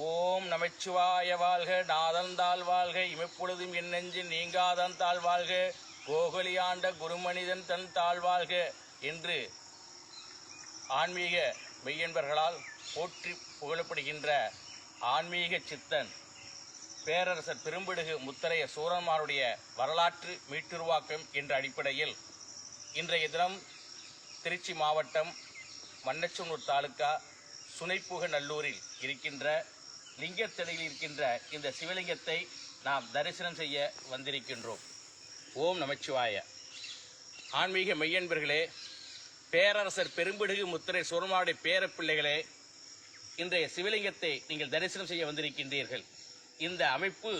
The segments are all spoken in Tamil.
ஓம் நமச்சிவாய வாழ்க நாதந்தாள் வாழ்க இமைப்பொழுதும் என் நெஞ்சு நீங்காதன் தாழ் வாழ்க கோகலியாண்ட குருமனிதன் தன் தாழ் வாழ்க என்று ஆன்மீக மெய்யன்பர்களால் போற்றி புகழப்படுகின்ற ஆன்மீக சித்தன் பேரரசர் பெரும்பிடுகு முத்தரைய சூரன்மாருடைய வரலாற்று மீட்டுருவாக்கம் என்ற அடிப்படையில் இன்றைய தினம் திருச்சி மாவட்டம் மன்னச்சனூர் தாலுக்கா சுனைப்புக நல்லூரில் இருக்கின்ற லிங்கத்தடையில் இருக்கின்ற இந்த சிவலிங்கத்தை நாம் தரிசனம் செய்ய வந்திருக்கின்றோம். ஓம் நமச்சிவாய. ஆன்மீக மெய்யன்பர்களே பேரரசர் பெரும்பிடுகு முத்திரை சுரமாவுடைய பேரப்பிள்ளைகளே இன்றைய சிவலிங்கத்தை நீங்கள் தரிசனம் செய்ய வந்திருக்கின்றீர்கள். இந்த அமைப்பு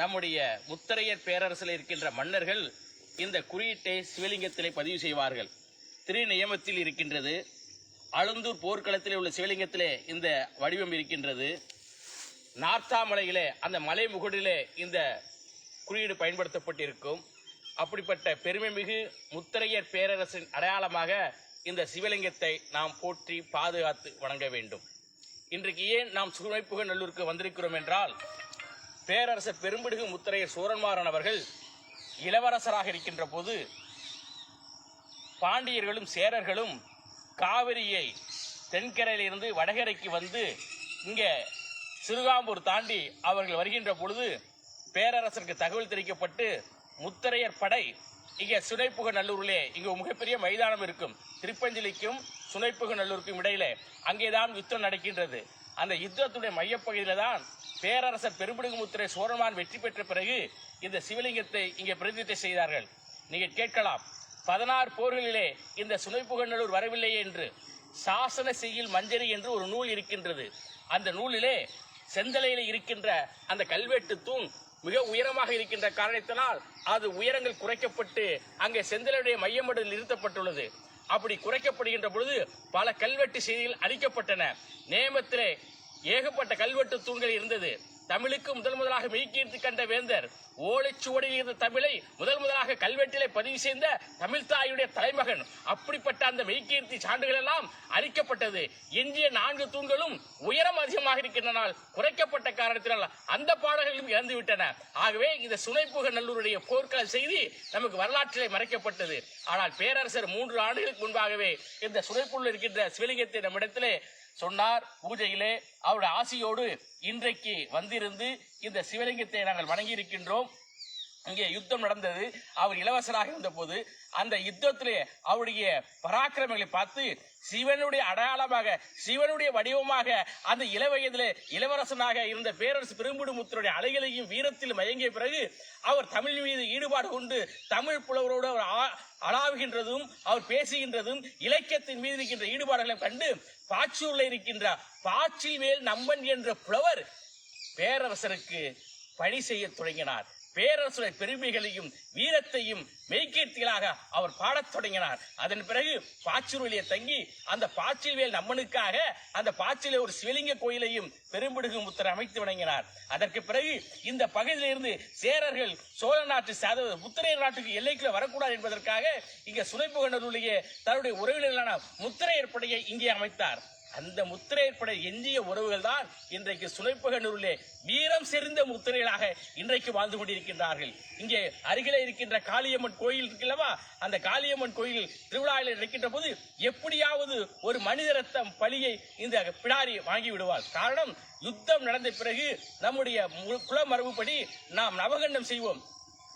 நம்முடைய முத்தரையர் பேரரசில் இருக்கின்ற மன்னர்கள் இந்த குறியீட்டை சிவலிங்கத்திலே பதிவு செய்வார்கள். திருநியமத்தில் இருக்கின்றது அழுந்தூர் போர்க்களத்திலே உள்ள சிவலிங்கத்திலே இந்த வடிவம் இருக்கின்றது. நார்த்தாமலையிலே அந்த மலை முகடிலே இந்த குறியீடு பயன்படுத்தப்பட்டிருக்கும். அப்படிப்பட்ட பெருமைமிகு முத்தரையர் பேரரசின் அடையாளமாக இந்த சிவலிங்கத்தை நாம் போற்றி பாதுகாத்து வணங்க வேண்டும். இன்றைக்கு ஏன் நாம் சுமைப்புக நல்லூருக்கு வந்திருக்கிறோம் என்றால் பேரரசர் பெரும்பிடுகு முத்தரையர் சூரன்மாறன் அவர்கள் இளவரசராக இருக்கின்ற போது பாண்டியர்களும் சேரர்களும் காவிரியை தென்கரையிலிருந்து வடகரைக்கு வந்து இங்கே சிறுகாம்பூர் தாண்டி அவர்கள் வருகின்ற பொழுது பேரரசருக்கு தகவல் தெரிவிக்கப்பட்டு முத்தரையர் படை இங்கே சுனைப்புக நல்லூரிலே இங்கே மிகப்பெரிய மைதானம் இருக்கும். திருப்பஞ்சலிக்கும் சுனைப்புக நல்லூருக்கும் இடையிலே அங்கேதான் யுத்தம் நடக்கின்றது. அந்த யுத்தத்துடைய மையப்பகுதியில் தான் பேரரசர் பெரும்பிடுகு முத்திரை சோழமான் வெற்றி பெற்ற பிறகு இந்த சிவலிங்கத்தை இங்கே பிரதிஷ்டை செய்தார்கள். நீங்கள் கேட்கலாம் பதினாறு போர்களிலே இந்த சுனைப்புகநல்லூர் வரவில்லையே என்று. சாசன செய்யில் மஞ்சரி என்று ஒரு நூல் இருக்கின்றது. அந்த நூலிலே செந்தலையில் இருக்கின்ற அந்த கல்வெட்டு தூண் மிக உயரமாக இருக்கின்ற காரணத்தினால் அது உயரங்கள் குறைக்கப்பட்டு அங்கே செந்தலையுடைய மையமடல் நிறுத்தப்பட்டுள்ளது. அப்படி குறைக்கப்படுகின்ற பொழுது பல கல்வெட்டு செய்திகள் அளிக்கப்பட்டன. நேமத்திலே ஏகப்பட்ட கல்வெட்டு தூண்கள் இருந்தது. தமிழுக்கு முதல் முதலாக மெய்கீர்த்தி கண்ட வேந்தர் ஓலைச்சுவடியில் இருந்த தமிழை முதல் முதலாக கல்வெட்டிலே பதிவு செய்த தமிழ் தாயுடைய தலைமகன். அப்படிப்பட்ட அந்த மெய்கீர்த்தி சான்றுகள் எல்லாம் அழிக்கப்பட்டது. எஞ்சிய நான்கு தூண்களும் உயரம் அதிகமாக இருக்கின்றனால் குறைக்கப்பட்ட காரணத்தினால் அந்த பாடல்களும் இறந்துவிட்டன. ஆகவே இந்த சுனைப்புக நல்லூருடைய போர்க்கால செய்தி நமக்கு வரலாற்றிலே மறைக்கப்பட்டது. ஆனால் பேரரசர் மூன்று ஆண்டுகளுக்கு முன்பாகவே இந்த சுனைப்புள்ள இருக்கின்ற சிவலிங்கத்தை நம்மிடத்திலே சொன்னார். பூஜையிலே அவருடைய ஆசியோடு இன்றைக்கு வந்திருந்து இந்த சிவலிங்கத்தை நாங்கள் வணங்கி இருக்கின்றோம் இங்கே யுத்தம் நடந்தது. அவர் இளவரசராக இருந்தபோது அந்த யுத்தத்திலே அவருடைய பராக்கிரமங்களை பார்த்து சிவனுடைய அடையாளமாக சிவனுடைய வடிவமாக அந்த இளவயதிலே இளவரசனாக இருந்த பேரரசு பெரும்புடுமுத்தருடைய அலைகளையும் வீரத்தில் மயங்கிய பிறகு அவர் தமிழ் மீது ஈடுபாடு கொண்டு தமிழ் புலவரோடு அவர் அளாவுகின்றதும் அவர் பேசுகின்றதும் இலக்கியத்தின் மீது இருக்கின்ற ஈடுபாடுகளை கண்டு பாச்சூரில் இருக்கின்ற பாச்சில் மேல் நம்பன் என்ற புலவர் பேரரசருக்கு பணி செய்ய தொடங்கினார். பேரரசுடைய பெருமைகளையும் வீரத்தையும் மெய்கீர்த்திகளாக அவர் பாடத் தொடங்கினார். அதன் பிறகு பாச்சூரிலே தங்கி அந்த பாச்சில்வேல் நம்மனுக்காக அந்த பாச்சிலே ஒரு சிவலிங்க கோயிலையும் பெரும்பிடுகு முத்தர் அமைத்து வணங்கினார். அதற்கு பிறகு இந்த பகுதியிலிருந்து சேரர்கள் சோழ நாட்டு சாத முத்திரையர் நாட்டுக்கு எல்லைக்குள்ள வரக்கூடாது என்பதற்காக இங்கே சுனைப்புகண்டருடைய தன்னுடைய உறவினர்களான முத்திரையர் படையை இங்கே அமைத்தார். அந்த முத்திரையர் படை எஞ்சிய உறவுகள் தான் இன்றைக்கு சுனைப்பகனூரிலே வீரம் செறிந்த முத்திரைகளாக இன்றைக்கு வாழ்ந்து கொண்டிருக்கின்றார்கள். இங்கே அருகிலே இருக்கின்ற காளியம்மன் கோயில் இருக்குல்லவா? அந்த காளியம்மன் கோயில் திருவிழாவில் இருக்கின்ற போது எப்படியாவது ஒரு மனித ரத்தம் பலியை இந்த பிடாரி வாங்கி விடுவார் காரணம் யுத்தம் நடந்த பிறகு நம்முடைய மு- குல மரபுப்படி நாம் நவகண்டம் செய்வோம்.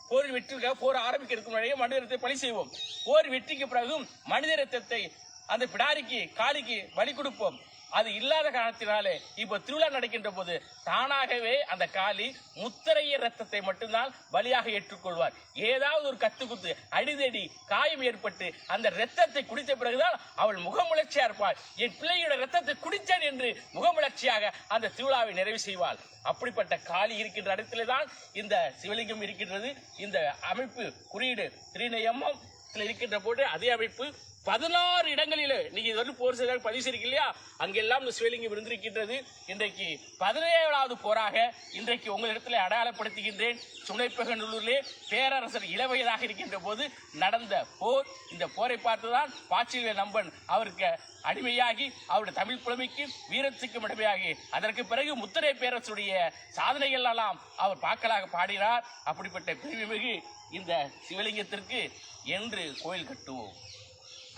போர் வெற்றிக்காக போர் ஆரம்பிக்கிறதுக்கு முன்னாடியே மனித ரத்தத்தை பலி செய்வோம். போர் வெற்றிக்கு பிறகும் மனித ரத்தத்தை அந்த பிடாரிக்கு காளிக்கு பலி கொடுப்போம். அது இல்லாத காரணத்தினாலே இப்ப திருவிழா நடக்கின்ற போது தானாகவே அந்த காளி முத்திரைய ரத்தத்தை மட்டும்தான் பலியாக ஏற்றுக்கொள்வார். ஏதாவது ஒரு கத்து குத்து அடிதடி காயம் ஏற்பட்டு அந்த ரத்தத்தை குடித்த பிறகுதான் அவள் முகமுளர்ச்சியா இருப்பாள். என் பிள்ளையோட ரத்தத்தை குடித்தேன் என்று முகமுளர்ச்சியாக அந்த திருவிழாவை நிறைவு செய்வாள். அப்படிப்பட்ட காளி இருக்கின்ற இடத்திலே தான் இந்த சிவலிங்கம் இருக்கின்றது. இந்த அமைப்பு குறியீடு திருநயமம் இருக்கின்ற போது அதே அமைப்பு பதினாறு இடங்களில் நீங்க இது வந்து போர் செய்தால் பதிவு செய்றீங்க இல்லையா? அங்கெல்லாம் இந்த சிவலிங்கம் இருந்திருக்கின்றது இன்றைக்கு பதினேழாவது போராக இன்றைக்கு உங்களிடத்தில் அடையாளப்படுத்துகின்றேன். சுனைப்பகநல்லூரிலே பேரரசர் இளவயதாக இருக்கின்ற போது நடந்த போர் இந்த போரை பார்த்துதான் பாச்சியில நம்பன். அவருக்கு அடிமையாகி அவருடைய தமிழ் புலமைக்கு வீரத்துக்கும் அடிமையாகி. அதற்கு பிறகு முத்திரை பேரரசுடைய சாதனைகள் எல்லாம் அவர் பாக்கலாக பாடினார். அப்படிப்பட்ட பெருமைமிகு இந்த சிவலிங்கத்திற்கு என்று கோயில் கட்டுவோம்.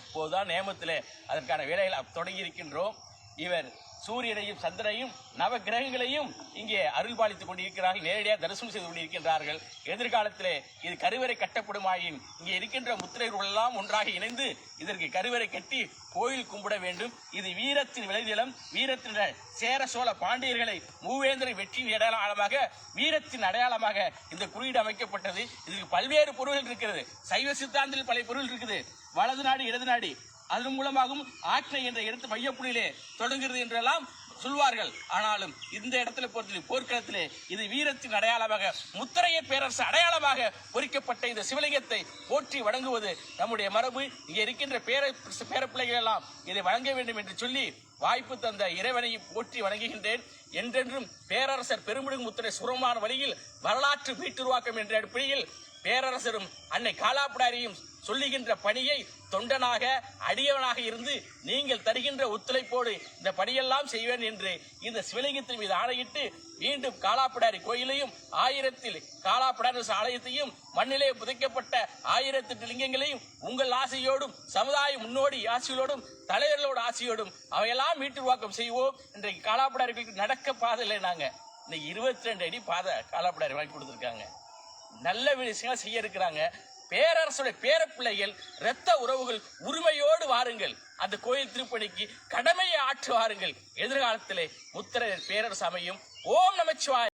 இப்போதுதான் நேமத்தில் அதற்கான வேலைகள் தொடங்கி இருக்கின்றோம் இவர் சூரியனையும் சந்திரனையும் நவ கிரகங்களையும் இங்கே அருள் பாலித்துக் கொண்டிருக்கிறார்கள். நேரடியாக தரிசனம் செய்து கொண்டிருக்கின்றார்கள். எதிர்காலத்திலே இது கருவறை கட்டப்படுமாயின் இங்கே இருக்கின்ற முத்திரைகள் எல்லாம் ஒன்றாக இணைந்து இதற்கு கருவறை கட்டி கோயில் கும்பிட வேண்டும். இது வீரத்தின் விளைநிலம். வீரத்தின் சேர சோழ பாண்டியர்களை மூவேந்தரை வெற்றியின் அடையாளமாக வீரத்தின் அடையாளமாக இந்த குறியீடு அமைக்கப்பட்டது. இதுக்கு பல்வேறு பொருள்கள் இருக்கிறது. சைவ சித்தாந்தத்தில் பல பொருள் இருக்குது. வலது நாடு இடது நாடு அதன் மூலமாகவும் ஆற்றை என்ற இடத்து மையப்புள்ளியிலே தொடங்குகிறது என்றெல்லாம் சொல்வார்கள். ஆனாலும் இந்த இடத்துல பொறுத்தவரை போர்க்களத்திலே இது வீரத்தின் அடையாளமாக முத்திரைய பேரரசு அடையாளமாக பொறிக்கப்பட்ட இந்த சிவலிங்கத்தை போற்றி வணங்குவது நம்முடைய மரபு. இங்கே இருக்கின்ற பேர பேரப்பிள்ளைகள் எல்லாம் இதை வழங்க வேண்டும் என்று சொல்லி வாய்ப்பு தந்த இறைவனை போற்றி வணங்குகின்றேன். என்றென்றும் பேரரசர் பெருமிடுகு முத்திரை சுரமான வழியில் வரலாற்று மீட்டுருவாக்கம் என்ற அடிப்படையில் பேரரசரும் அன்னை காலாப்புடாரியும் சொல்லுகின்ற பணியை தொண்டனாக அடியவனாக இருந்து நீங்கள் தருகின்ற ஒத்துழைப்போடு இந்த பணியெல்லாம் செய்வேன் என்று இந்த சிவலிங்கத்தின் மீது ஆணையிட்டு மீண்டும் காலாப்படாரி கோயிலையும் ஆயிரத்தில் காலாப்படாரி ஆலயத்தையும் மண்ணிலே புதைக்கப்பட்ட ஆயிரத்தெட்டு லிங்கங்களையும் உங்கள் ஆசையோடும் சமுதாய முன்னோடி ஆசையோடும் தலைவர்களோட ஆசையோடும் அவையெல்லாம் மீட்டுருவாக்கம் செய்வோம். இன்றைக்கு காலாப்படாரிகளுக்கு நடக்க பாதையில் நாங்கள் இன்னைக்கு இருபத்தி ரெண்டு அடி பாதை காலாப்படாரி வாங்கி கொடுத்துருக்காங்க. நல்ல விஷயங்கள் செய்ய இருக்கிறாங்க. பேரரசுடைய பேரப்பிள்ளைகள் இரத்த உறவுகள் உரிமையோடு வாருங்கள். அந்த கோயில் திருப்பணிக்கு கடமையை ஆற்று வாருங்கள். எதிர்காலத்திலே முத்திரையர் பேரரசு அமையும். ஓம் நமச்சிவாய்